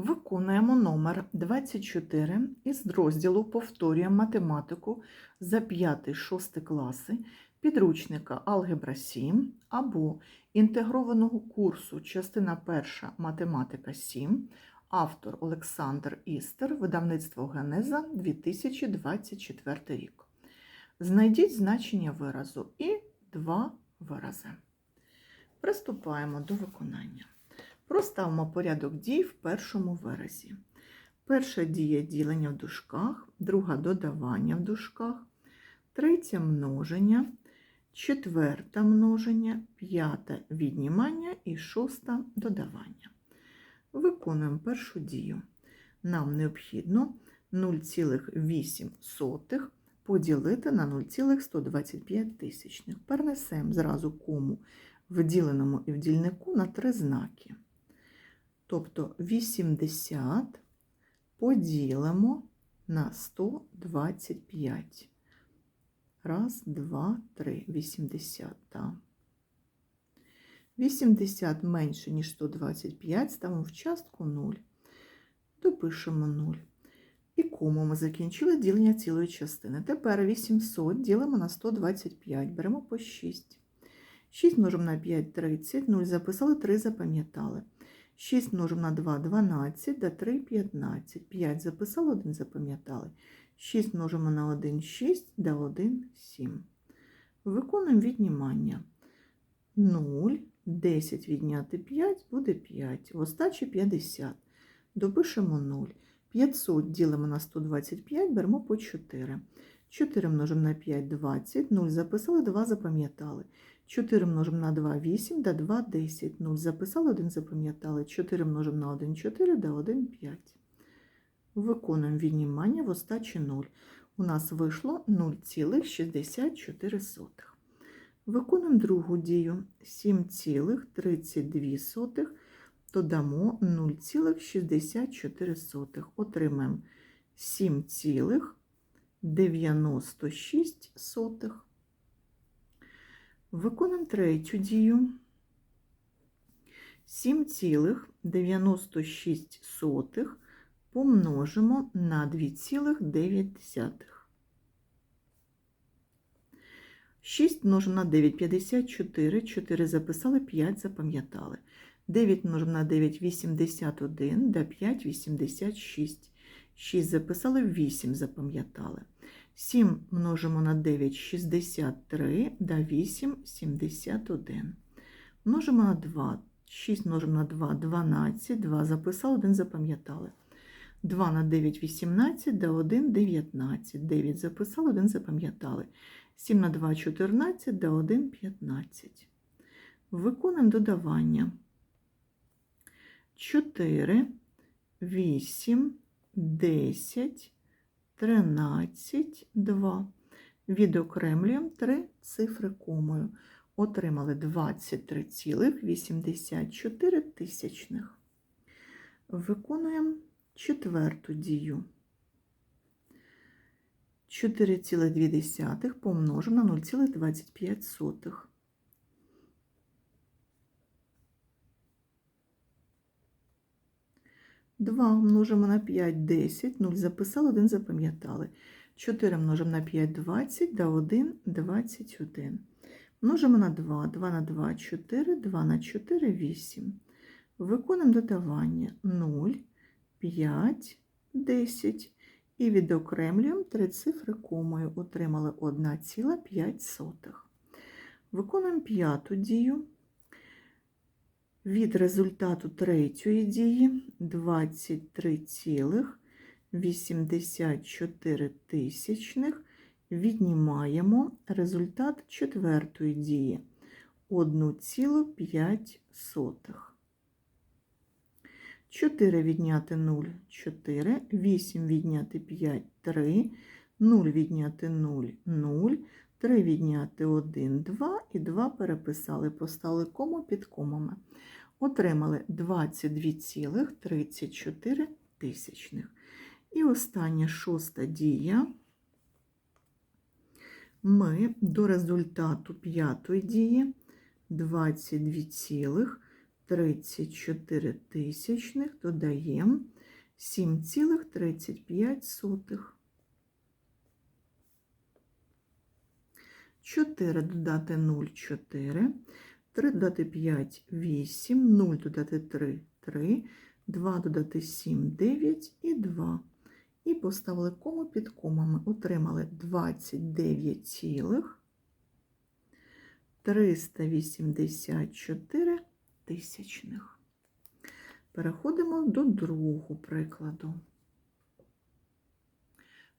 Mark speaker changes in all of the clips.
Speaker 1: Виконуємо номер 24 із розділу Повторюємо математику за 5-6 класи підручника Алгебра 7 або інтегрованого курсу частина 1 Математика 7, автор Олександр Істер, видавництво Генеза 2024 рік. Знайдіть значення виразу і два вирази. Приступаємо до виконання. Проставимо порядок дій в першому виразі. Перша дія ділення в дужках, друга додавання в дужках, третя множення, четверта множення, п'ята віднімання і шоста додавання. Виконуємо першу дію. Нам необхідно 0,8 поділити на 0,125 тисячних. Перенесемо зразу кому в діленому і в дільнику на три знаки. Тобто 80 поділимо на 125. Раз, два, три. 80. Так. 80 менше, ніж 125, ставимо в частку 0. Допишемо 0. І кому ми закінчили ділення цілої частини. Тепер 800 ділимо на 125. Беремо по 6. 6 множимо на 5 30, 0 записали, 3 запам'ятали. 6 множимо на 2 12, да 3 15. 5 записали, 1 запам'ятали. 6 множимо на 1 6, да 1 7. Виконуємо віднімання. 0, 10 відняти 5 буде 5. В остачі 50. Допишемо 0. 500 ділимо на 125, беремо по 4. 4 множимо на 5 20, 0 записали, 2 запам'ятали. 4 множимо на 2 8, да 2 10. 0 записали, 1 запам'ятали. 4 множимо на 1 4, да 1 5. Виконуємо віднімання в остачі 0. У нас вийшло 0,64. Виконуємо другу дію 7,32. Додамо 0,64. Отримаємо 7,96. Виконуємо третю дію. 7,96 помножимо на 2,9. 6 множимо на 9 – 54, 4 записали, 5 запам'ятали. 9 множимо на 9 – 81, да 5 – 86. 6 записали, 8 запам'ятали. 7 множимо на 9 – 63, да 8 – 71. Множимо на 2. 6 множимо на 2 – 12, 2 записали, 1 запам'ятали. 2 на 9 – 18, да 1 – 19. 9 записали, 1 запам'ятали. 7 на 2 – 14, да 1 – 15. Виконуємо додавання. 4, 8, 10, 13, 2. Відокремлюємо 3 цифри комою. Отримали 23,84 тисячних. Виконуємо четверту дію. 4,2 помножимо на 0,25. 2 множимо на 5 – 10, 0 записали, 1 запам'ятали. 4 множимо на 5 – 20, да 1 – 21. Множимо на 2, 2 на 2 – 4, 2 на 4 – 8. Виконуємо додавання 0, 5, 10. І відокремлюємо три цифри комою. Отримали 1,5. Виконуємо п'яту дію. Від результату третьої дії 23,84 тисячних віднімаємо результат четвертої дії 1,5. 4 відняти 0 – 4, 8 відняти 5 – 3, 0 відняти 0 – 0, 3 відняти 1 – 2 і 2 переписали, поставили кому під комами. Отримали 22,34 тисячних. І остання шоста дія. Ми до результату п'ятої дії 22,34 тисячних додаємо 7,35. 4 додати 0, 4, 3 додати 5, 8, 0 додати 3, 3, 2 додати 7, 9 і 2. І поставили кому під комами. Отримали 29 цілих 384 тисячних. Переходимо до другого прикладу.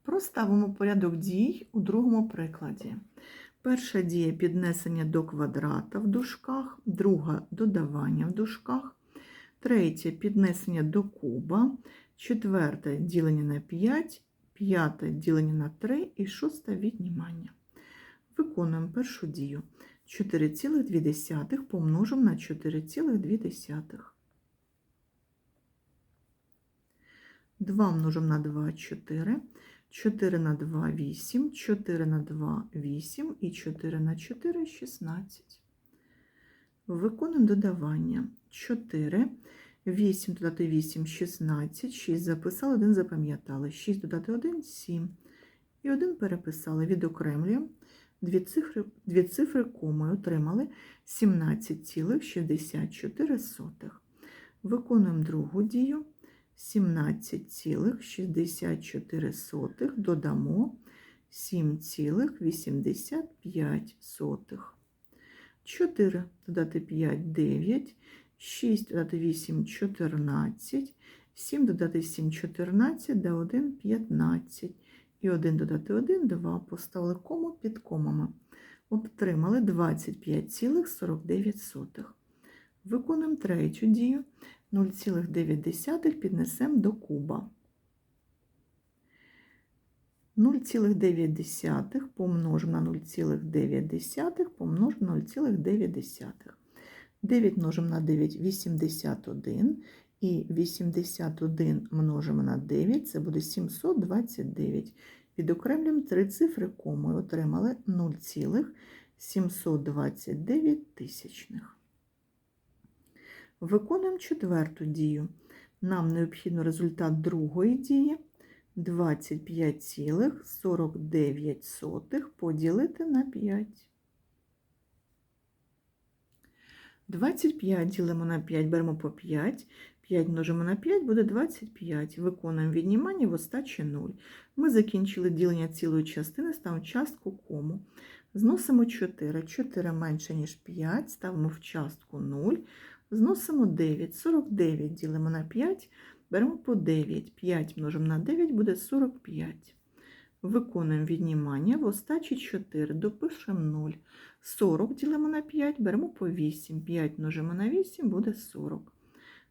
Speaker 1: Проставимо порядок дій у другому прикладі. Перша дія піднесення до квадрата в дужках, друга додавання в дужках, третя піднесення до куба, четверте ділення на 5, п'яте ділення на 3 і шосте віднімання. Виконуємо першу дію. 4,2 помножимо на 4,2. 2 множимо на 2 4, 4 на 2 8, 4 на 2 8 і 4 на 4 16. Виконуємо додавання. 4, 8 додати 8 16, 6 записали, 1 запам'ятали. 6 додати 1 7. І 1 переписали. Відокремлюємо. Дві цифри, дві цифри комою отримали 17,64. Виконуємо другу дію. 17,64 додамо 7,85. 4 додати 5 9, 6 додати 8 14, 7 додати 7 14, да 1 15. І 1 додати 1 2. Поставили кому під комами. Отримали 25,49. Виконуємо третю дію. 0,9 піднесемо до куба. 0,9 помножимо на 0,9 помножимо на 0,9. 9 множимо на 9 81. І 81 множимо на 9, це буде 729. Відокремлюємо три цифри комою, отримали 0,729 тисячних. Виконуємо четверту дію. Нам необхідно результат другої дії 25,49 поділити на 5. 25 ділимо на 5, беремо по 5. 5 множимо на 5 буде 25. Виконуємо віднімання в остачі 0. Ми закінчили ділення цілої частини, ставимо частку кому. Зносимо 4. 4 менше, ніж 5, ставимо в частку 0. Зносимо 9. 49 ділимо на 5, беремо по 9. 5 множимо на 9 буде 45. Виконуємо віднімання в остачі 4, допишемо 0. 40 ділимо на 5, беремо по 8. 5 множимо на 8 буде 40.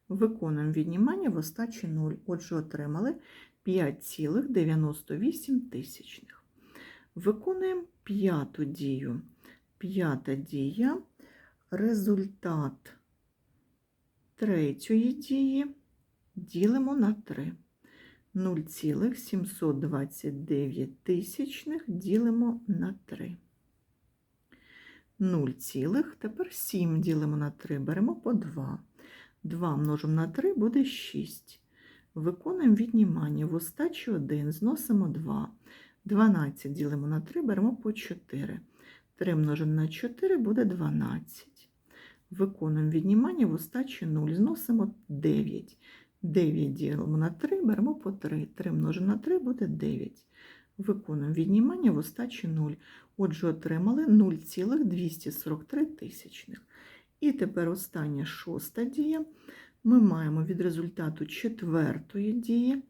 Speaker 1: Виконуємо віднімання в остачі 0. Отже, отримали 5,98 тисячних. Виконуємо п'яту дію. П'ята дія результат третьої дії ділимо на 3. 0,729 тисячних ділимо на 3. 0, тепер 7 ділимо на 3, беремо по 2. 2 множимо на 3 буде 6. Виконуємо віднімання в остачі 1, зносимо 2. 12 ділимо на 3, беремо по 4. 3 множимо на 4 буде 12. Виконуємо віднімання в остачі 0, зносимо 9. 9 ділимо на 3, беремо по 3. 3 множимо на 3 буде 9. Виконуємо віднімання в остачі 0. Отже, отримали 0,243 тисячних. І тепер остання шоста дія. Ми маємо від результату четвертої дії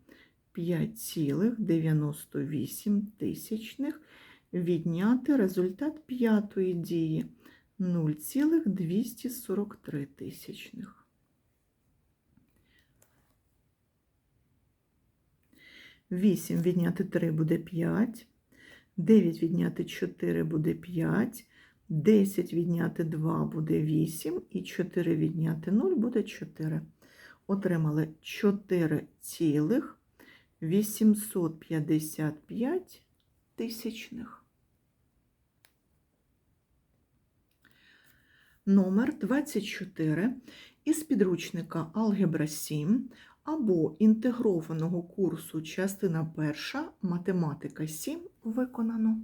Speaker 1: 5,98 тисячних відняти результат п'ятої дії 0,243 тисячних. Вісім відняти 3 буде 5, 9 відняти 4 буде 5, 10 відняти 2 буде 8 і 4 відняти 0 буде 4. Отримали 4,855 тисячних. Номер 24. із підручника Алгебра 7 або інтегрованого курсу частина перша математика 7 виконано.